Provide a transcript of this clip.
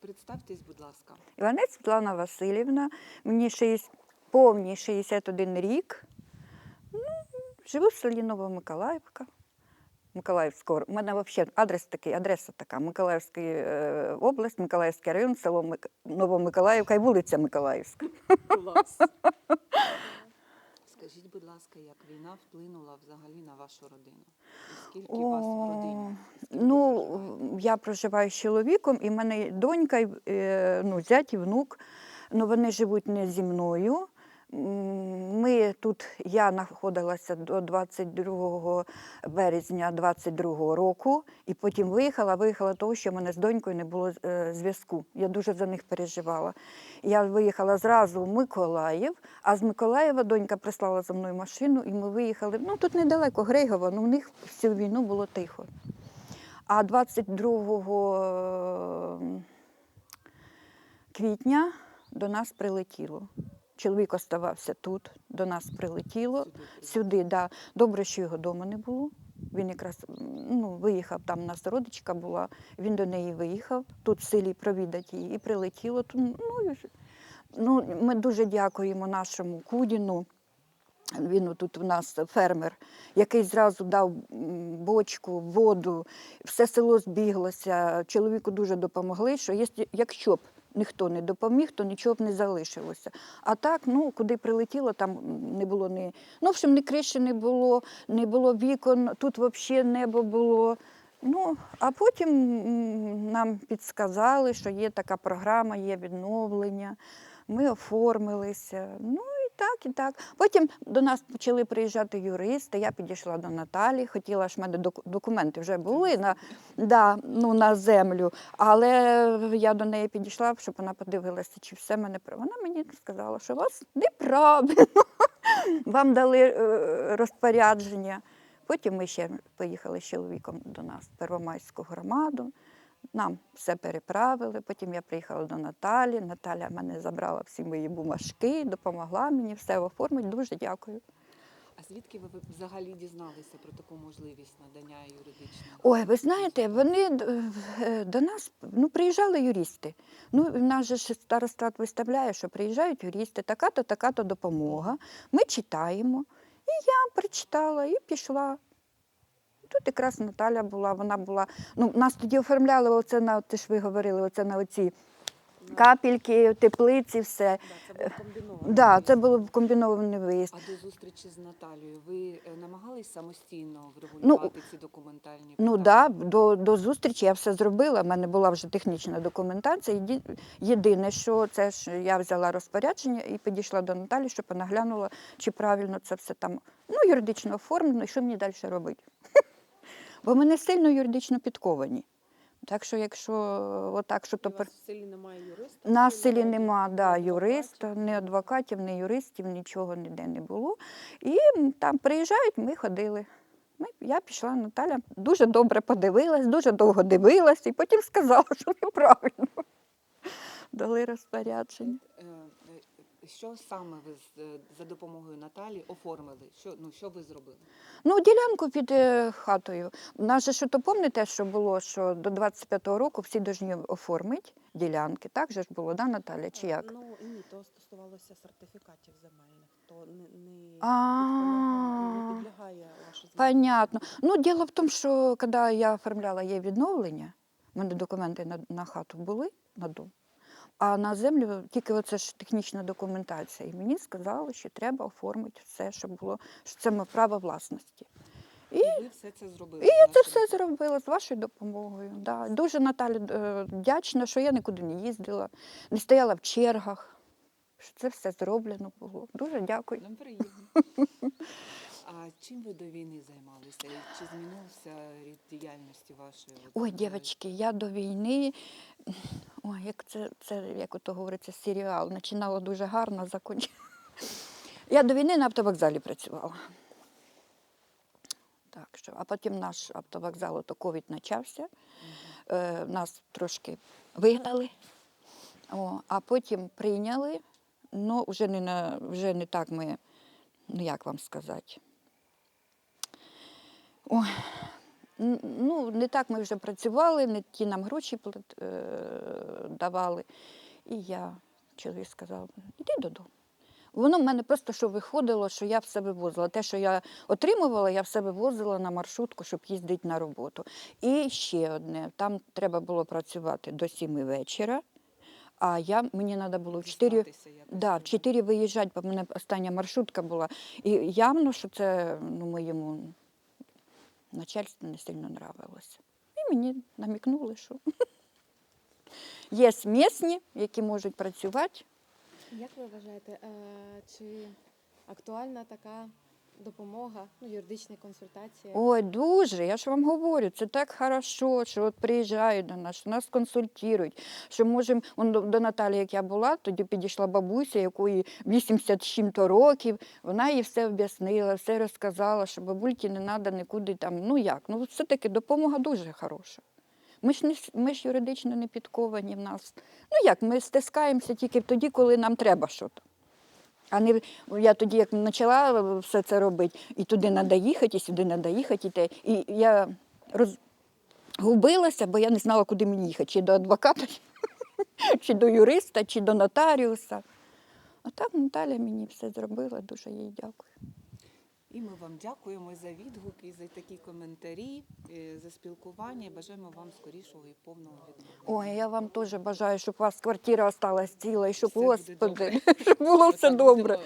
Представтесь, будь ласка. Іванець Світлана Васильівна, мені 60, повні 61 рік. Ну, живу в селі Новомиколаївка. Миколаївського. У мене взагалі адрес такий, адреса така. Миколаївська е, область, Миколаївський район, село Мик... Новомиколаївка і вулиця Миколаївська. Клас. Скажіть, будь ласка, як війна вплинула взагалі на вашу родину? І скільки вас в родині? Скільки Ну, я проживаю з чоловіком, і в мене донька, е, ну, зять і внук. Ну, вони живуть не зі мною. Ми тут, я знаходилася до 22 березня 22 року, і потім виїхала, виїхала того, що в мене з донькою не було е, зв'язку. Я дуже за них переживала. Я виїхала зразу в Миколаїв, а з Миколаєва донька прислала за мною машину, і ми виїхали. Ну тут недалеко Грейгова, ну в них всю війну було тихо. А 22 квітня до нас прилетіло. Чоловік оставався тут, до нас прилетіло Сюди. Да. Добре, що його вдома не було. Він якраз ну, виїхав, там у нас родичка була, він до неї виїхав, тут в селі провідати її, і прилетіло. Ну, ну, ми дуже дякуємо нашому Кудіну. Він тут у нас фермер, який зразу дав бочку, воду, все село збіглося. Чоловіку дуже допомогли. Що якщо б ніхто не допоміг, то нічого б не залишилося. А так, ну куди прилетіло, там не було ні. Ну, в общем, ні криші не було, не було вікон, тут взагалі небо було. Ну, а потім нам підсказали, що є така програма, є відновлення. Ми оформилися. Ну так, і так. Потім до нас почали приїжджати юристи. Я підійшла до Наталі, хотіла ж в мене документи вже були на, да, ну, на землю. Але я до неї підійшла, щоб вона подивилася, чи все мене Вона мені сказала, що вас неправильно. Вам дали е, розпорядження. Потім ми ще поїхали з чоловіком до нас в Первомайську громаду. Нам все переправили. Потім я приїхала до Наталі. Наталя мене забрала всі мої бумажки, допомогла мені все оформити. Дуже дякую. А звідки ви взагалі дізналися про таку можливість надання юридичної? Ой, ви знаєте, вони е, до нас ну, приїжджали юристи. Ну, в нас же ж старостат виставляє, що приїжджають юристи, така-то, така-то допомога. Ми читаємо. І я прочитала і пішла. Тут якраз Наталя була, вона була. Ну, нас тоді оформляли оце на те ж ви говорили, оце на оці капельки, теплиці, все. Да, це був комбінований. Да, це був комбінований виїзд. А до зустрічі з Наталією ви е, намагались самостійно врегулювати ці документальні Ну так, да, до, до зустрічі я все зробила. У мене була вже технічна документація. Єдине, що це ж я взяла розпорядження і підійшла до Наталі, щоб вона глянула, чи правильно це все там ну, юридично оформлено, і що мені далі робити. Бо ми не сильно юридично підковані. Так що, якщо отак, що то У вас в селі немає юриста? на селі немає нема да, юриста, ні адвокатів, ні юристів, нічого ніде не було. І там приїжджають, ми ходили. Ми, я пішла, Наталя дуже добре подивилась, дуже довго дивилась і потім сказала, що неправильно. Дали розпорядження. Е, е, Що саме ви е, за допомогою Наталі оформили? Що, ну, що ви зробили? Ну, ділянку під е, хатою. У нас же що то пам'ятаєте, що було, що до 25-го року всі повинні оформити ділянки. Так же ж було, да, Наталя, чи як? Ну ні, то стосувалося сертифікатів земельних, то не, не, А. підлягає ваше Понятно. Ну, діло в тому, що коли я оформляла її відновлення, в мене документи на, на хату були на дом, а на землю тільки оце ж технічна документація. І мені сказали, що треба оформити все, щоб було, що це моє право власності. І ви все це зробили? І я це все зробила з вашою допомогою. Да. Дуже Наталі е, вдячна, що я нікуди не їздила, не стояла в чергах. Що це все зроблено було. Дуже дякую. Нам приємно. А чим ви до війни займалися? Чи змінився рід діяльності вашої? Ой, е, дівчатки, я до війни, ой, як це, це як ото говориться, серіал. Починала дуже гарно, закінчила. Я до війни на автовокзалі працювала. Так що, а потім наш автовокзал, ото ковід почався. Е, нас трошки вигнали, О, а потім прийняли. Ну, вже не, на, вже не так ми, ну як вам сказати. Ой, Ну, не так ми вже працювали, не ті нам гроші е, давали. І я, чоловік сказав, іди додому. Воно в мене просто що виходило, що я все вивозила. Те, що я отримувала, я все вивозила на маршрутку, щоб їздити на роботу. І ще одне, там треба було працювати до 7 вечора, а я, мені треба було в 4, да, в 4 виїжджати, бо в мене остання маршрутка була. І явно, що це ну, моєму начальству не сильно нравилося. І мені намікнули, що є місні, які можуть працювати. Як ви вважаєте, е, чи актуальна така допомога, ну, юридичні консультації? Ой, дуже, я ж вам говорю, це так хорошо, що от приїжджають до нас, що нас консультують, що можемо, до, Наталі, як я була, тоді підійшла бабуся, якої 80 з чим-то років, вона їй все об'яснила, все розказала, що бабульки не треба нікуди там, ну як, ну все-таки допомога дуже хороша. Ми ж, не, ми ж юридично не підковані в нас. Ну як, ми стискаємося тільки тоді, коли нам треба щось. А не я тоді, як почала все це робити, і туди треба їхати, і сюди треба їхати. І, я розгубилася, бо я не знала, куди мені їхати, чи до адвоката, чи до юриста, чи до нотаріуса. А так Наталя мені все зробила, дуже їй дякую. І ми вам дякуємо за відгуки, за такі коментарі, за спілкування. Бажаємо вам скорішого і повного відновлення. Ой, я вам теж бажаю, щоб у вас квартира осталась ціла, і щоб, Все буде добре. щоб було все добре.